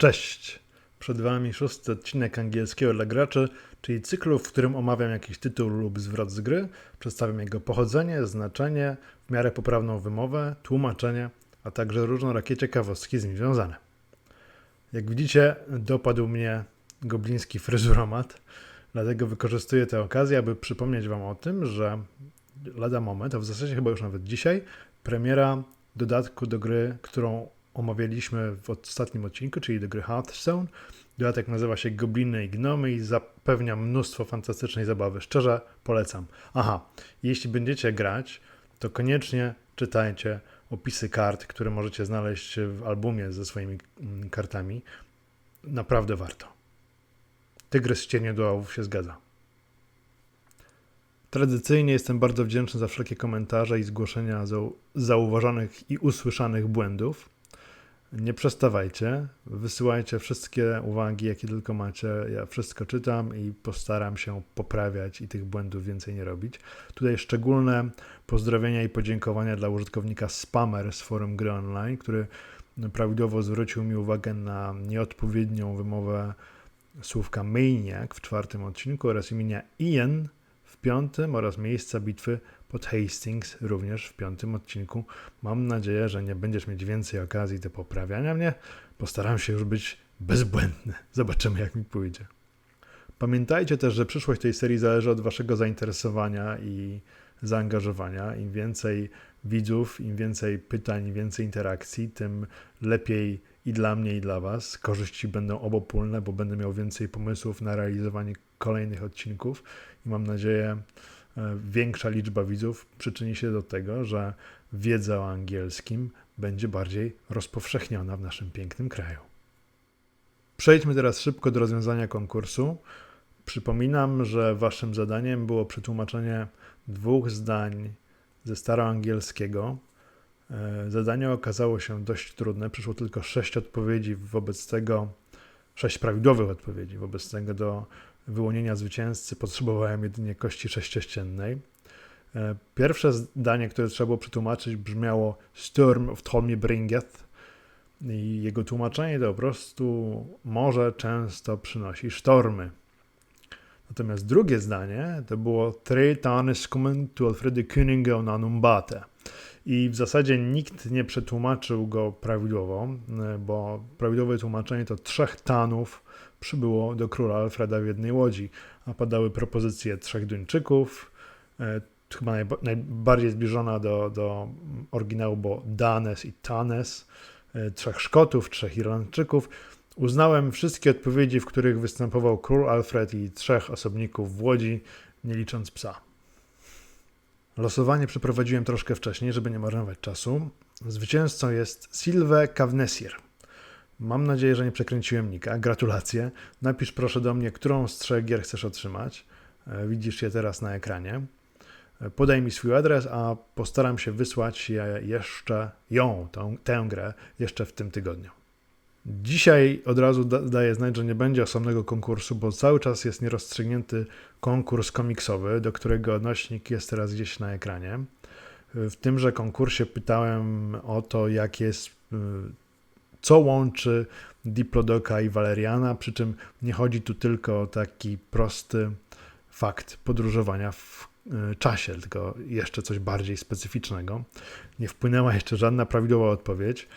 Cześć! Przed Wami szósty odcinek angielskiego dla graczy, czyli cyklu, w którym omawiam jakiś tytuł lub zwrot z gry, przedstawiam jego pochodzenie, znaczenie, w miarę poprawną wymowę, tłumaczenie, a także różnorakie ciekawostki z nim związane. Jak widzicie, dopadł mnie gobliński fryzuromat, dlatego wykorzystuję tę okazję, aby przypomnieć Wam o tym, że lada moment, a w zasadzie chyba już nawet dzisiaj, premiera dodatku do gry, którą omawialiśmy w ostatnim odcinku, czyli do gry Hearthstone. Dodatek nazywa się Gobliny i Gnomy i zapewnia mnóstwo fantastycznej zabawy. Szczerze polecam. Aha, jeśli będziecie grać, to koniecznie czytajcie opisy kart, które możecie znaleźć w albumie ze swoimi mm, kartami. Naprawdę warto. Tygrys w cieniu dołów się zgadza. Tradycyjnie jestem bardzo wdzięczny za wszelkie komentarze i zgłoszenia zau- zauważonych i usłyszanych błędów. Nie przestawajcie, wysyłajcie wszystkie uwagi, jakie tylko macie. Ja wszystko czytam i postaram się poprawiać i tych błędów więcej nie robić. Tutaj szczególne pozdrowienia i podziękowania dla użytkownika Spammer z forum Gry Online, który prawidłowo zwrócił mi uwagę na nieodpowiednią wymowę słówka Maniac w czwartym odcinku oraz imienia Ian w piątym oraz miejsca bitwy pod Hastings również w piątym odcinku. Mam nadzieję, że nie będziesz mieć więcej okazji do poprawiania mnie. Postaram się już być bezbłędny. Zobaczymy, jak mi pójdzie. Pamiętajcie też, że przyszłość tej serii zależy od Waszego zainteresowania i zaangażowania. Im więcej widzów, im więcej pytań, im więcej interakcji, tym lepiej i dla mnie, i dla Was. Korzyści będą obopólne, bo będę miał więcej pomysłów na realizowanie kolejnych odcinków i mam nadzieję, większa liczba widzów przyczyni się do tego, że wiedza o angielskim będzie bardziej rozpowszechniona w naszym pięknym kraju. Przejdźmy teraz szybko do rozwiązania konkursu. Przypominam, że waszym zadaniem było przetłumaczenie dwóch zdań ze staroangielskiego. E, Zadanie okazało się dość trudne. Przyszło tylko sześć odpowiedzi wobec tego, sześć prawidłowych odpowiedzi. Wobec tego do wyłonienia zwycięzcy potrzebowałem jedynie kości sześciościennej. E, Pierwsze zdanie, które trzeba było przetłumaczyć, brzmiało Storm w Tolmie Bringeth. I jego tłumaczenie to po prostu morze często przynosi sztormy. Natomiast drugie zdanie to było Tre tanes tu Alfredy Königa nanumbate. I w zasadzie nikt nie przetłumaczył go prawidłowo, e, bo prawidłowe tłumaczenie to trzech tanów przybyło do króla Alfreda w jednej łodzi, a padały propozycje trzech Duńczyków, e, chyba najba- najbardziej zbliżona do, do oryginału, bo Danes i Tanes, e, trzech Szkotów, trzech Irlandczyków. Uznałem wszystkie odpowiedzi, w których występował król Alfred i trzech osobników w łodzi, nie licząc psa. Losowanie przeprowadziłem troszkę wcześniej, żeby nie marnować czasu. Zwycięzcą jest Silve Cavnessier. Mam nadzieję, że nie przekręciłem nika. Gratulacje. Napisz proszę do mnie, którą z trzech gier chcesz otrzymać. E, Widzisz je teraz na ekranie. E, Podaj mi swój adres, a postaram się wysłać je jeszcze ją, tą, tę grę, jeszcze w tym tygodniu. Dzisiaj od razu da, daję znać, że nie będzie osobnego konkursu, bo cały czas jest nierozstrzygnięty konkurs komiksowy, do którego odnośnik jest teraz gdzieś na ekranie. W tymże konkursie pytałem o to, jak jest, co łączy Diplodoka i Valeriana, przy czym nie chodzi tu tylko o taki prosty fakt podróżowania w y, czasie, tylko jeszcze coś bardziej specyficznego. Nie wpłynęła jeszcze żadna prawidłowa odpowiedź.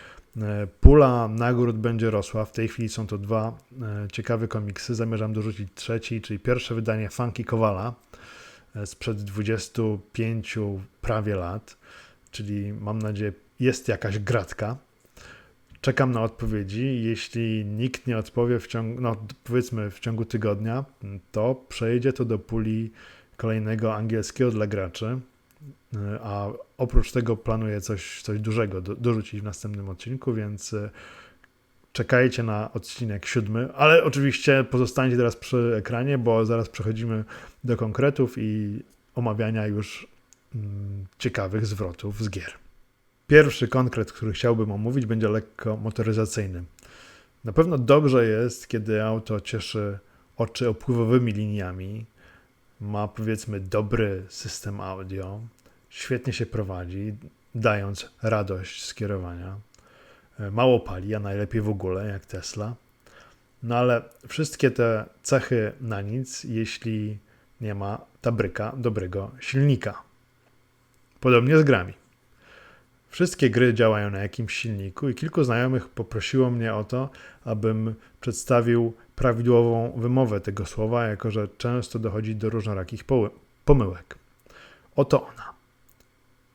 E, Pula nagród będzie rosła. W tej chwili są to dwa e, ciekawe komiksy. Zamierzam dorzucić trzeci, czyli pierwsze wydanie Funky Kowala e, sprzed 25 prawie lat, czyli mam nadzieję jest jakaś gratka. Czekam na odpowiedzi. Jeśli nikt nie odpowie w ciągu, no powiedzmy w ciągu tygodnia, to przejdzie to do puli kolejnego angielskiego dla graczy. A oprócz tego planuję coś, coś dużego do, dorzucić w następnym odcinku, więc e, czekajcie na odcinek siódmy, ale oczywiście pozostańcie teraz przy ekranie, bo zaraz przechodzimy do konkretów i omawiania już mm, ciekawych zwrotów z gier. Pierwszy konkret, który chciałbym omówić, będzie lekko motoryzacyjny. Na pewno dobrze jest, kiedy auto cieszy oczy opływowymi liniami, ma powiedzmy dobry system audio, świetnie się prowadzi, dając radość z kierowania. E, Mało pali, a najlepiej w ogóle, jak Tesla. No ale wszystkie te cechy na nic, jeśli nie ma tabryka dobrego silnika. Podobnie z grami. Wszystkie gry działają na jakimś silniku i kilku znajomych poprosiło mnie o to, abym przedstawił prawidłową wymowę tego słowa, jako że często dochodzi do różnorakich pomyłek. Oto ona.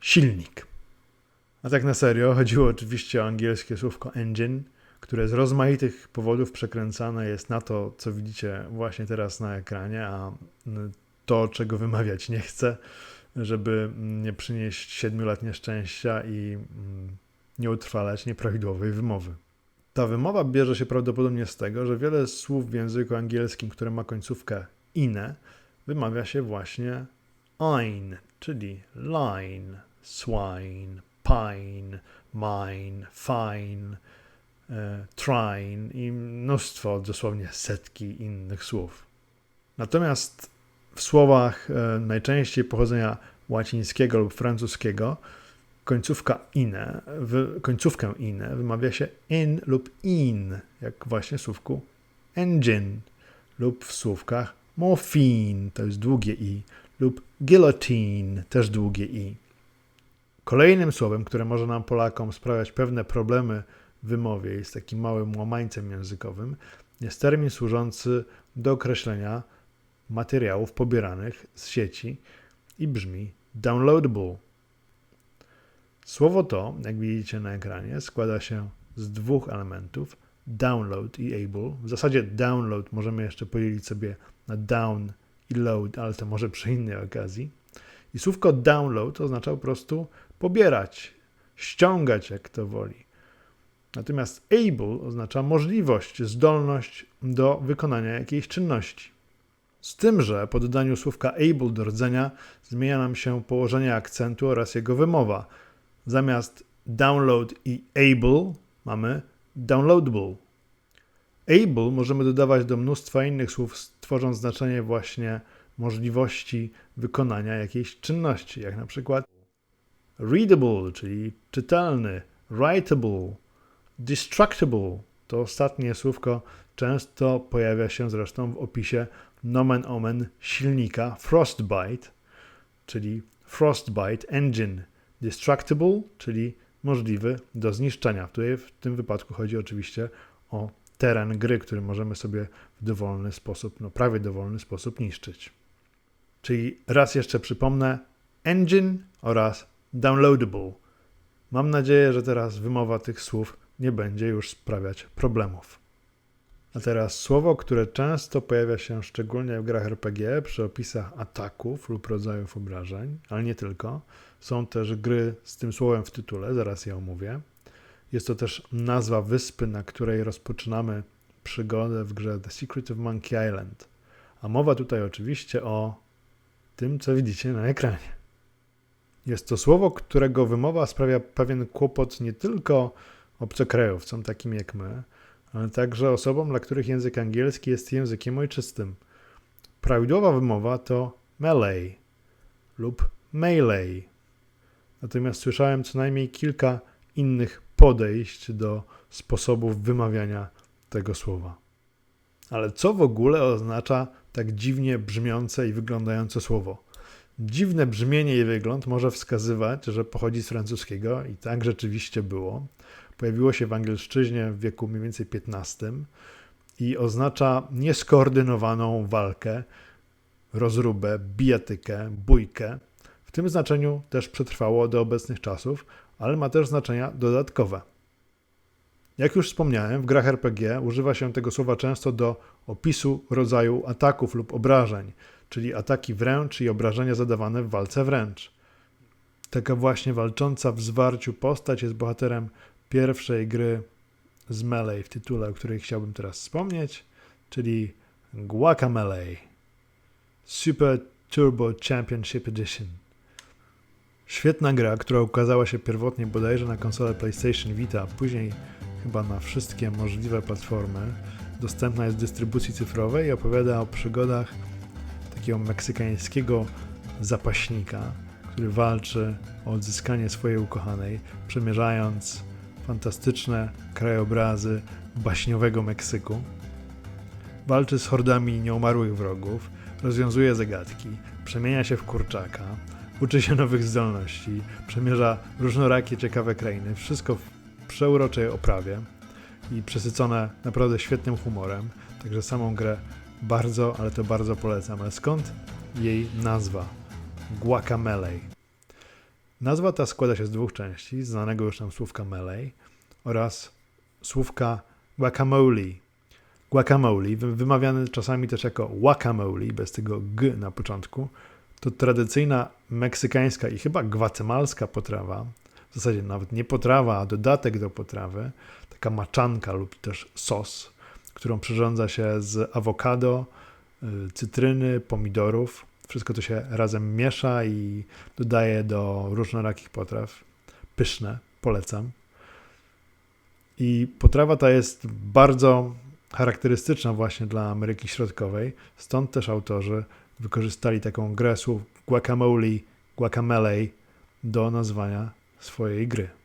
Silnik. A tak na serio, chodziło oczywiście o angielskie słówko engine, które z rozmaitych powodów przekręcane jest na to, co widzicie właśnie teraz na ekranie, a to, czego wymawiać nie chcę, żeby nie przynieść siedmiu lat nieszczęścia i mm, nie utrwalać nieprawidłowej wymowy. Ta wymowa bierze się prawdopodobnie z tego, że wiele słów w języku angielskim, które ma końcówkę ine, wymawia się właśnie ein, czyli line, swine, pine, mine, fine, e, trine i mnóstwo, dosłownie setki innych słów. Natomiast w słowach e, najczęściej pochodzenia łacińskiego lub francuskiego końcówka wy, końcówkę ine wymawia się in lub in, jak właśnie w słówku engine lub w słówkach morphine, to jest długie i, lub guillotine, też długie i. Kolejnym słowem, które może nam Polakom sprawiać pewne problemy w wymowie, jest takim małym łamańcem językowym, jest termin służący do określenia materiałów pobieranych z sieci i brzmi downloadable. Słowo to, jak widzicie na ekranie, składa się z dwóch elementów: download i able. W zasadzie download możemy jeszcze podzielić sobie na down i load, ale to może przy innej okazji. I słówko download oznacza po prostu pobierać, ściągać, jak to woli. Natomiast able oznacza możliwość, zdolność do wykonania jakiejś czynności. Z tym, że po dodaniu słówka able do rdzenia zmienia nam się położenie akcentu oraz jego wymowa. Zamiast download i able mamy downloadable. Able możemy dodawać do mnóstwa innych słów, tworząc znaczenie właśnie możliwości wykonania jakiejś czynności, jak na przykład readable, czyli czytelny, writable, destructible. To ostatnie słówko często pojawia się zresztą w opisie nomen omen silnika Frostbite, czyli Frostbite Engine Destructible, czyli możliwy do zniszczenia. Tutaj w tym wypadku chodzi oczywiście o teren gry, który możemy sobie w dowolny sposób, no prawie dowolny sposób niszczyć. Czyli raz jeszcze przypomnę, engine oraz downloadable. Mam nadzieję, że teraz wymowa tych słów nie będzie już sprawiać problemów. A teraz słowo, które często pojawia się szczególnie w grach RPG przy opisach ataków lub rodzajów obrażeń, ale nie tylko. Są też gry z tym słowem w tytule, zaraz je omówię. Jest to też nazwa wyspy, na której rozpoczynamy przygodę w grze The Secret of Monkey Island. A mowa tutaj oczywiście o tym, co widzicie na ekranie. Jest to słowo, którego wymowa sprawia pewien kłopot nie tylko obcokrajowcom takim jak my, ale także osobom, dla których język angielski jest językiem ojczystym. Prawidłowa wymowa to melee lub melee. Natomiast słyszałem co najmniej kilka innych podejść do sposobów wymawiania tego słowa. Ale co w ogóle oznacza tak dziwnie brzmiące i wyglądające słowo? Dziwne brzmienie i wygląd może wskazywać, że pochodzi z francuskiego i tak rzeczywiście było. Pojawiło się w angielszczyźnie w wieku mniej więcej XV i oznacza nieskoordynowaną walkę, rozróbę, bijatykę, bójkę. W tym znaczeniu też przetrwało do obecnych czasów, ale ma też znaczenia dodatkowe. Jak już wspomniałem, w grach RPG używa się tego słowa często do opisu rodzaju ataków lub obrażeń, czyli ataki wręcz i obrażenia zadawane w walce wręcz. Taka właśnie walcząca w zwarciu postać jest bohaterem pierwszej gry z Melee w tytule, o której chciałbym teraz wspomnieć, czyli Guacamelee Super Turbo Championship Edition. Świetna gra, która ukazała się pierwotnie bodajże na konsolę PlayStation Vita, a później chyba na wszystkie możliwe platformy. Dostępna jest w dystrybucji cyfrowej i opowiada o przygodach takiego meksykańskiego zapaśnika, który walczy o odzyskanie swojej ukochanej, przemierzając fantastyczne krajobrazy baśniowego Meksyku. Walczy z hordami nieumarłych wrogów, rozwiązuje zagadki, przemienia się w kurczaka, uczy się nowych zdolności, przemierza różnorakie ciekawe krainy, wszystko w przeuroczej oprawie i przesycone naprawdę świetnym humorem. Także samą grę bardzo, ale to bardzo polecam. Ale skąd jej nazwa? Guacamele. Nazwa ta składa się z dwóch części, znanego już nam słówka melee oraz słówka guacamole. Guacamole, wy- wymawiany czasami też jako guacamole, bez tego g na początku, to tradycyjna meksykańska i chyba gwatemalska potrawa, w zasadzie nawet nie potrawa, a dodatek do potrawy, taka maczanka lub też sos, którą przyrządza się z awokado, y, cytryny, pomidorów. Wszystko to się razem miesza i dodaje do różnorakich potraw. Pyszne, polecam. I potrawa ta jest bardzo charakterystyczna właśnie dla Ameryki Środkowej, stąd też autorzy wykorzystali taką grę słów guacamole, guacamele do nazwania swojej gry.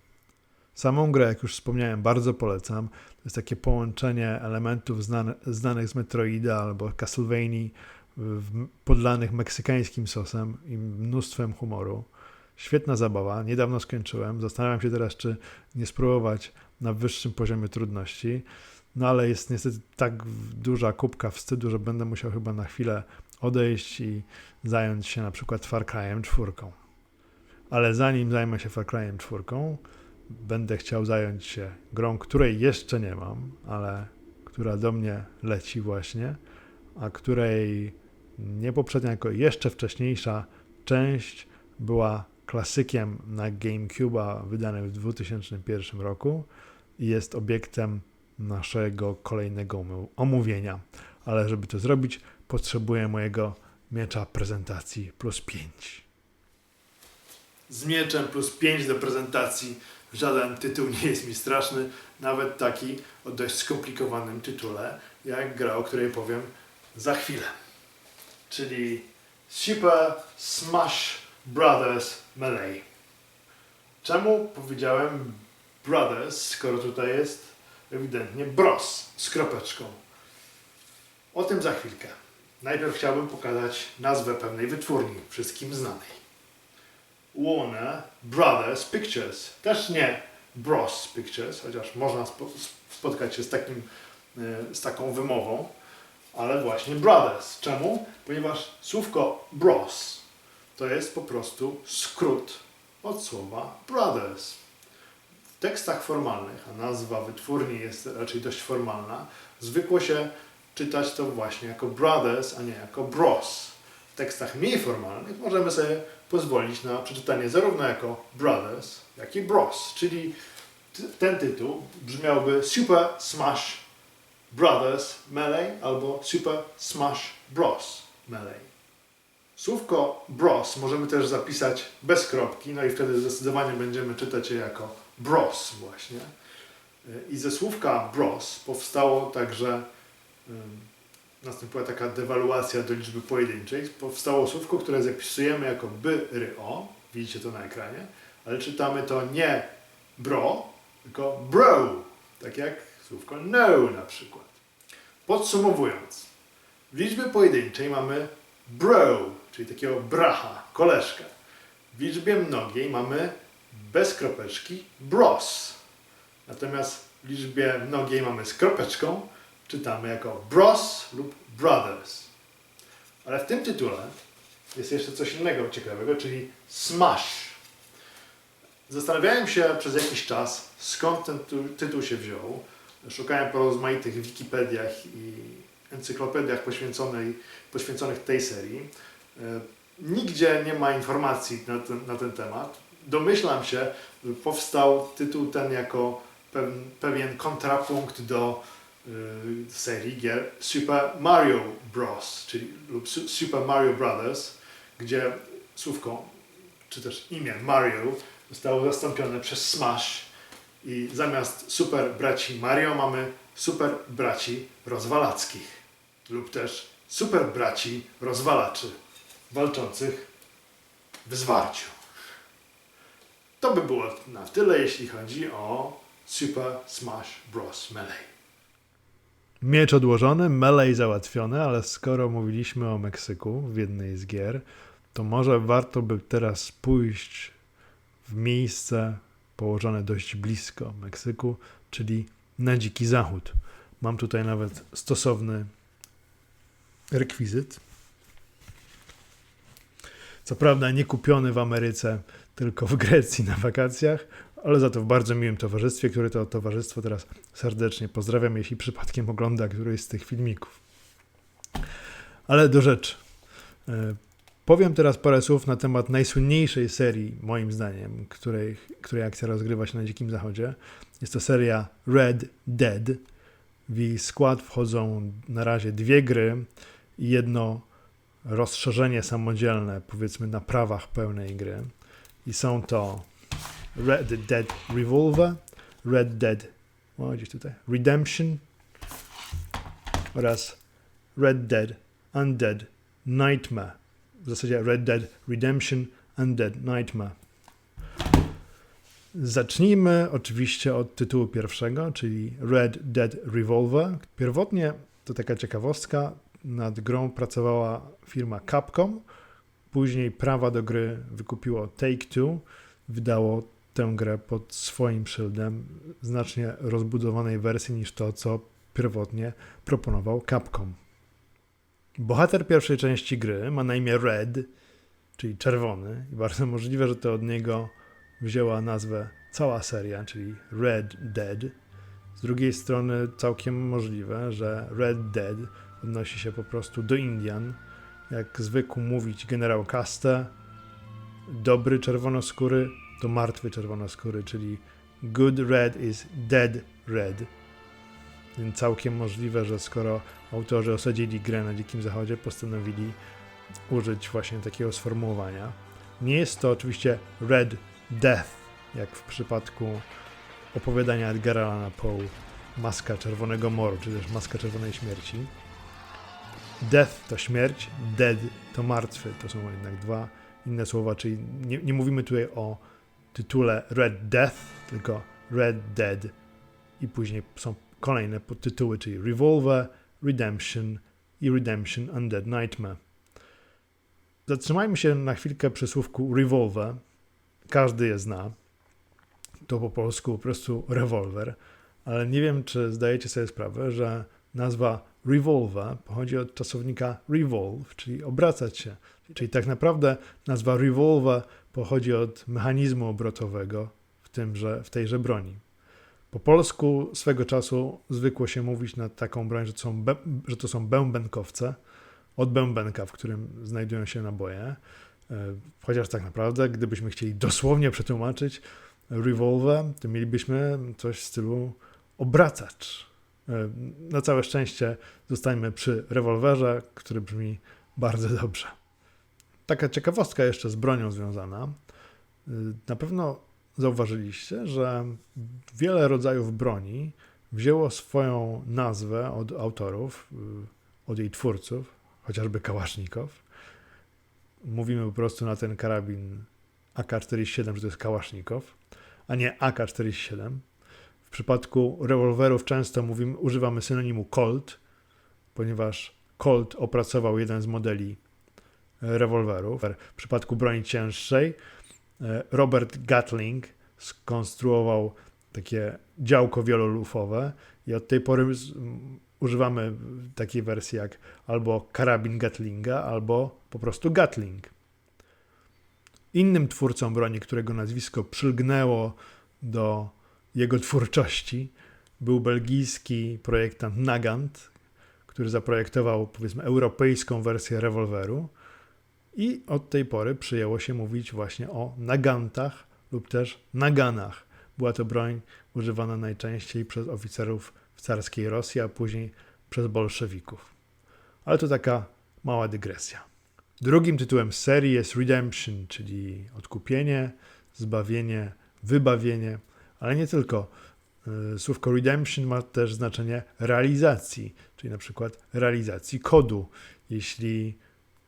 Samą grę, jak już wspomniałem, bardzo polecam. To jest takie połączenie elementów znane, znanych z Metroida albo Castlevanii, podlanych meksykańskim sosem i mnóstwem humoru. Świetna zabawa, niedawno skończyłem. Zastanawiam się teraz, czy nie spróbować na wyższym poziomie trudności. No ale jest niestety tak duża kubka wstydu, że będę musiał chyba na chwilę odejść i zająć się na przykład Far Cry'em 4. Ale zanim zajmę się Far Cry'em 4, będę chciał zająć się grą, której jeszcze nie mam, ale która do mnie leci właśnie, a której nie poprzednia, jako jeszcze wcześniejsza część była klasykiem na GameCube'a wydanym w 2001 roku i jest obiektem naszego kolejnego omówienia. Ale żeby to zrobić, potrzebuję mojego miecza prezentacji plus 5. Z mieczem plus 5 do prezentacji żaden tytuł nie jest mi straszny, nawet taki o dość skomplikowanym tytule, jak gra, o której powiem za chwilę. Czyli Super Smash Brothers Melee. Czemu powiedziałem Brothers, skoro tutaj jest ewidentnie Bros z kropeczką? O tym za chwilkę. Najpierw chciałbym pokazać nazwę pewnej wytwórni, wszystkim znanej. Warner Brothers Pictures. Też nie Bros Pictures, chociaż można spo, spotkać się z, takim, e, z taką wymową, ale właśnie Brothers. Czemu? Ponieważ słówko Bros to jest po prostu skrót od słowa Brothers. W tekstach formalnych, a nazwa wytwórni jest raczej dość formalna, zwykło się czytać to właśnie jako Brothers, a nie jako Bros. W tekstach mniej formalnych możemy sobie pozwolić na przeczytanie zarówno jako Brothers, jak i Bros, czyli ten tytuł brzmiałby Super Smash Brothers Melee albo Super Smash Bros Melee. Słówko bros możemy też zapisać bez kropki, no i wtedy zdecydowanie będziemy czytać je jako bros właśnie. I ze słówka bros powstało także, nastąpiła taka dewaluacja do liczby pojedynczej, powstało słówko, które zapisujemy jako by, ry, o, widzicie to na ekranie, ale czytamy to nie bro, tylko bro, tak jak słówko no na przykład. Podsumowując, w liczbie pojedynczej mamy bro, czyli takiego bracha, koleżkę. W liczbie mnogiej mamy bez kropeczki bros. Natomiast w liczbie mnogiej mamy z kropeczką, czytamy jako bros lub brothers. Ale w tym tytule jest jeszcze coś innego ciekawego, czyli smash. Zastanawiałem się przez jakiś czas, skąd ten tu- tytuł się wziął. Szukałem po rozmaitych Wikipediach i encyklopediach poświęconych tej serii. E, Nigdzie nie ma informacji na ten, na ten temat. Domyślam się, że powstał tytuł ten jako pewien, kontrapunkt do serii gier Super Mario Bros., czyli lub Su- Super Mario Brothers, gdzie słówko, czy też imię Mario zostało zastąpione przez Smash i zamiast super braci Mario mamy super braci rozwalackich lub też super braci rozwalaczy walczących w zwarciu. To by było na tyle, jeśli chodzi o Super Smash Bros. Melee. Miecz odłożony, melee załatwione, ale skoro mówiliśmy o Meksyku w jednej z gier, to może warto by teraz pójść w miejsce położone dość blisko Meksyku, czyli na Dziki Zachód. Mam tutaj nawet stosowny rekwizyt. Co prawda nie kupiony w Ameryce, tylko w Grecji na wakacjach, ale za to w bardzo miłym towarzystwie, które to towarzystwo teraz serdecznie pozdrawiam, jeśli przypadkiem ogląda któryś z tych filmików. Ale do rzeczy. E, Powiem teraz parę słów na temat najsłynniejszej serii, moim zdaniem, której, której akcja rozgrywa się na Dzikim Zachodzie. Jest to seria Red Dead. W jej skład wchodzą na razie dwie gry i jedno rozszerzenie samodzielne, powiedzmy na prawach pełnej gry. I są to Red Dead Revolver, Red Dead o, gdzieś tutaj, Redemption oraz Red Dead Undead Nightmare. W zasadzie Red Dead Redemption Undead Nightmare. Zacznijmy oczywiście od tytułu pierwszego, czyli Red Dead Revolver. Pierwotnie, to taka ciekawostka, nad grą pracowała firma Capcom. Później prawa do gry wykupiło Take-Two. Wydało tę grę pod swoim szyldem, znacznie rozbudowanej wersji niż to, co pierwotnie proponował Capcom. Bohater pierwszej części gry ma na imię Red, czyli czerwony, i bardzo możliwe, że to od niego wzięła nazwę cała seria, czyli Red Dead. Z drugiej strony całkiem możliwe, że Red Dead odnosi się po prostu do Indian. Jak zwykł mówić generał Caste, dobry czerwonoskóry to martwy czerwonoskóry, czyli good red is dead red. Więc całkiem możliwe, że skoro autorzy osadzili grę na Dzikim Zachodzie, postanowili użyć właśnie takiego sformułowania. Nie jest to oczywiście Red Death, jak w przypadku opowiadania Edgara Allana Poe Maska Czerwonego Moru, czy też Maska Czerwonej Śmierci. Death to śmierć, dead to martwy. To są jednak dwa inne słowa, czyli nie, nie mówimy tutaj o tytule Red Death, tylko Red Dead i później są kolejne podtytuły, czyli Revolver, Redemption i Redemption Undead Nightmare. Zatrzymajmy się na chwilkę przy słówku Revolver. Każdy je zna. To po polsku po prostu rewolwer, ale nie wiem, czy zdajecie sobie sprawę, że nazwa Revolver pochodzi od czasownika revolve, czyli obracać się. Czyli tak naprawdę nazwa Revolver pochodzi od mechanizmu obrotowego w, tymże, w tejże broni. Po polsku swego czasu zwykło się mówić na taką broń, że to są, be, że to są bębenkowce od bębenka, w którym znajdują się naboje. E, Chociaż tak naprawdę, gdybyśmy chcieli dosłownie przetłumaczyć rewolwer, to mielibyśmy coś w stylu obracacz. E, Na całe szczęście zostańmy przy rewolwerze, który brzmi bardzo dobrze. Taka ciekawostka jeszcze z bronią związana. Y, Na pewno zauważyliście, że wiele rodzajów broni wzięło swoją nazwę od autorów, y, od jej twórców, chociażby Kałasznikow. Mówimy po prostu na ten karabin AK-47, że to jest Kałasznikow, a nie AK-47. W przypadku rewolwerów często mówimy, używamy synonimu Colt, ponieważ Colt opracował jeden z modeli rewolwerów. W przypadku broni cięższej e, Robert Gatling skonstruował takie działko wielolufowe i od tej pory używamy takiej wersji jak albo karabin Gatlinga, albo po prostu Gatling. Innym twórcą broni, którego nazwisko przylgnęło do jego twórczości, był belgijski projektant Nagant, który zaprojektował powiedzmy europejską wersję rewolweru. I od tej pory przyjęło się mówić właśnie o nagantach lub też naganach. Była to broń używana najczęściej przez oficerów w carskiej Rosji, a później przez bolszewików. Ale to taka mała dygresja. Drugim tytułem serii jest Redemption, czyli odkupienie, zbawienie, wybawienie, ale nie tylko. Y, Słówko redemption ma też znaczenie realizacji, czyli na przykład realizacji kodu. Jeśli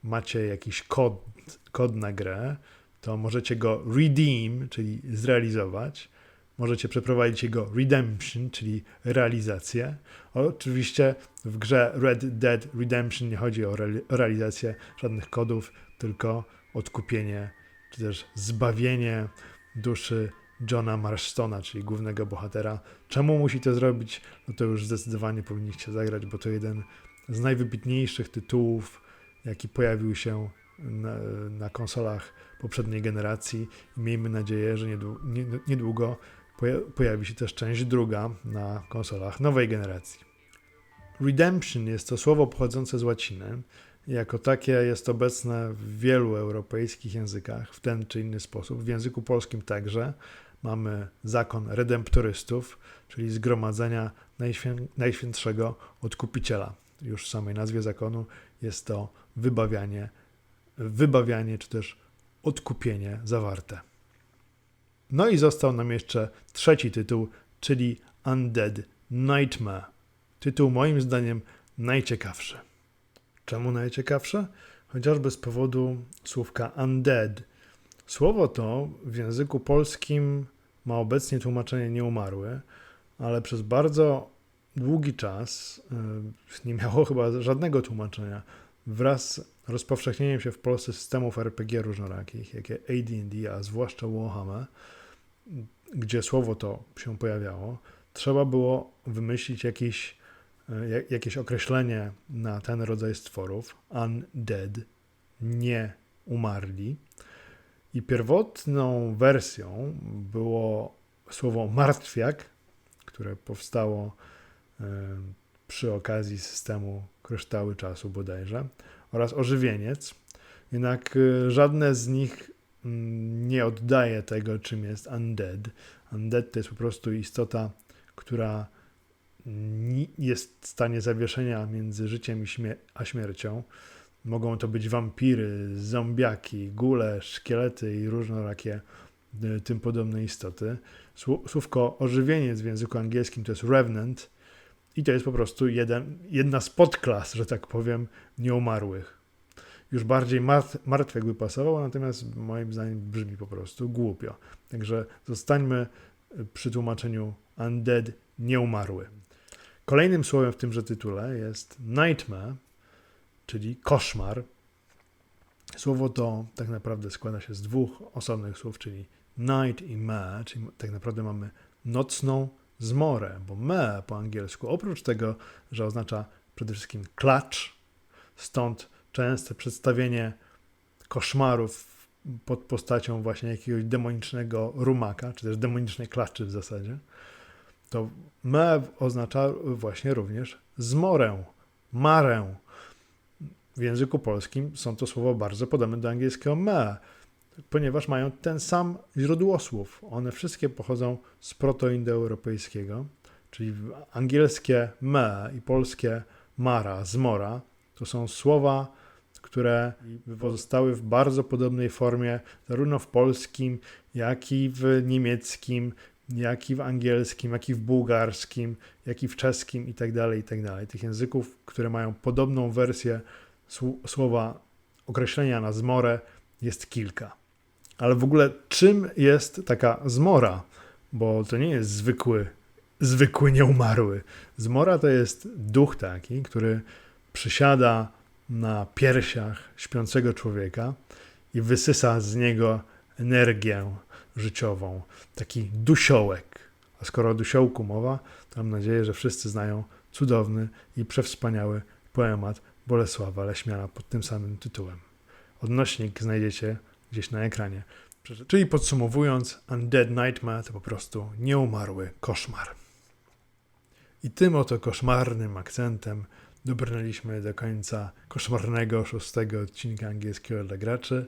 macie jakiś kod, kod na grę, to możecie go redeem, czyli zrealizować. możecie przeprowadzić jego redemption, czyli realizację. Oczywiście w grze Red Dead Redemption nie chodzi o re- realizację żadnych kodów, tylko odkupienie, czy też zbawienie duszy Johna Marstona, czyli głównego bohatera. Czemu musi to zrobić? No to już zdecydowanie powinniście zagrać, bo to jeden z najwybitniejszych tytułów, jaki pojawił się na, na konsolach poprzedniej generacji. Miejmy nadzieję, że niedługo, niedługo pojawi się też część druga na konsolach nowej generacji. Redemption jest to słowo pochodzące z łaciny. Jako takie jest obecne w wielu europejskich językach w ten czy inny sposób. W języku polskim także mamy zakon redemptorystów, czyli zgromadzenia najświę najświętszego odkupiciela. Już w samej nazwie zakonu jest to wybawianie, wybawianie czy też odkupienie zawarte. No i został nam jeszcze trzeci tytuł, czyli Undead Nightmare. Tytuł moim zdaniem najciekawszy. Czemu najciekawsze? Chociażby z powodu słówka undead. Słowo to w języku polskim ma obecnie tłumaczenie nieumarły, ale przez bardzo długi czas y, nie miało chyba żadnego tłumaczenia. Wraz z rozpowszechnieniem się w Polsce systemów RPG różnorakich, jakie AD&D, a zwłaszcza Warhammer, gdzie słowo to się pojawiało, trzeba było wymyślić jakieś, e, jakieś określenie na ten rodzaj stworów, undead, nie umarli. I pierwotną wersją było słowo martwiak, które powstało e, przy okazji systemu kryształy czasu bodajże, oraz ożywieniec. Jednak e, żadne z nich Mm, nie oddaje tego, czym jest undead. Undead to jest po prostu istota, która jest w stanie zawieszenia między życiem a śmiercią. Mogą to być wampiry, zombiaki, gule, szkielety i różnorakie y, tym podobne istoty. Słówko ożywieniec w języku angielskim to jest revenant i to jest po prostu jeden, jedna z podklas, że tak powiem, nieumarłych już bardziej martwy jakby pasował, natomiast moim zdaniem brzmi po prostu głupio. Także zostańmy przy tłumaczeniu undead, nieumarły. Kolejnym słowem w tymże tytule jest nightmare, czyli koszmar. Słowo to tak naprawdę składa się z dwóch osobnych słów, czyli night i me, czyli tak naprawdę mamy nocną zmorę, bo me po angielsku, oprócz tego, że oznacza przede wszystkim klacz, stąd częste przedstawienie koszmarów pod postacią właśnie jakiegoś demonicznego rumaka, czy też demonicznej klaczy w zasadzie, to me oznacza właśnie również zmorę, marę. W języku polskim są to słowa bardzo podobne do angielskiego me, ponieważ mają ten sam źródłosłów. One wszystkie pochodzą z protoindoeuropejskiego, czyli angielskie me i polskie mara, zmora, to są słowa które pozostały w bardzo podobnej formie, zarówno w polskim, jak i w niemieckim, jak i w angielskim, jak i w bułgarskim, jak i w czeskim itd. Tak itd. Tak Tych języków, które mają podobną wersję słowa określenia na zmorę jest kilka. Ale w ogóle czym jest taka zmora? Bo to nie jest zwykły, zwykły nieumarły. Zmora to jest duch taki, który przysiada na piersiach śpiącego człowieka i wysysa z niego energię życiową, taki dusiołek. A skoro o dusiołku mowa, to mam nadzieję, że wszyscy znają cudowny i przewspaniały poemat Bolesława Leśmiana pod tym samym tytułem. Odnośnik znajdziecie gdzieś na ekranie. Czyli podsumowując, Undead Nightmare to po prostu nieumarły koszmar. I tym oto koszmarnym akcentem dobrnęliśmy do końca koszmarnego szóstego odcinka angielskiego dla graczy.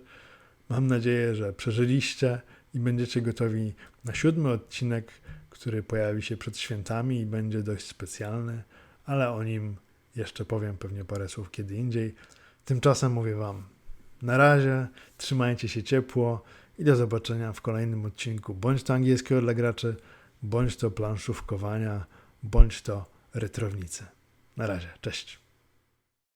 Mam nadzieję, że przeżyliście i będziecie gotowi na siódmy odcinek, który pojawi się przed świętami i będzie dość specjalny, ale o nim jeszcze powiem pewnie parę słów kiedy indziej. Tymczasem mówię Wam na razie, trzymajcie się ciepło i do zobaczenia w kolejnym odcinku bądź to angielskiego dla graczy, bądź to planszówkowania, bądź to retrownicy. Na razie, cześć.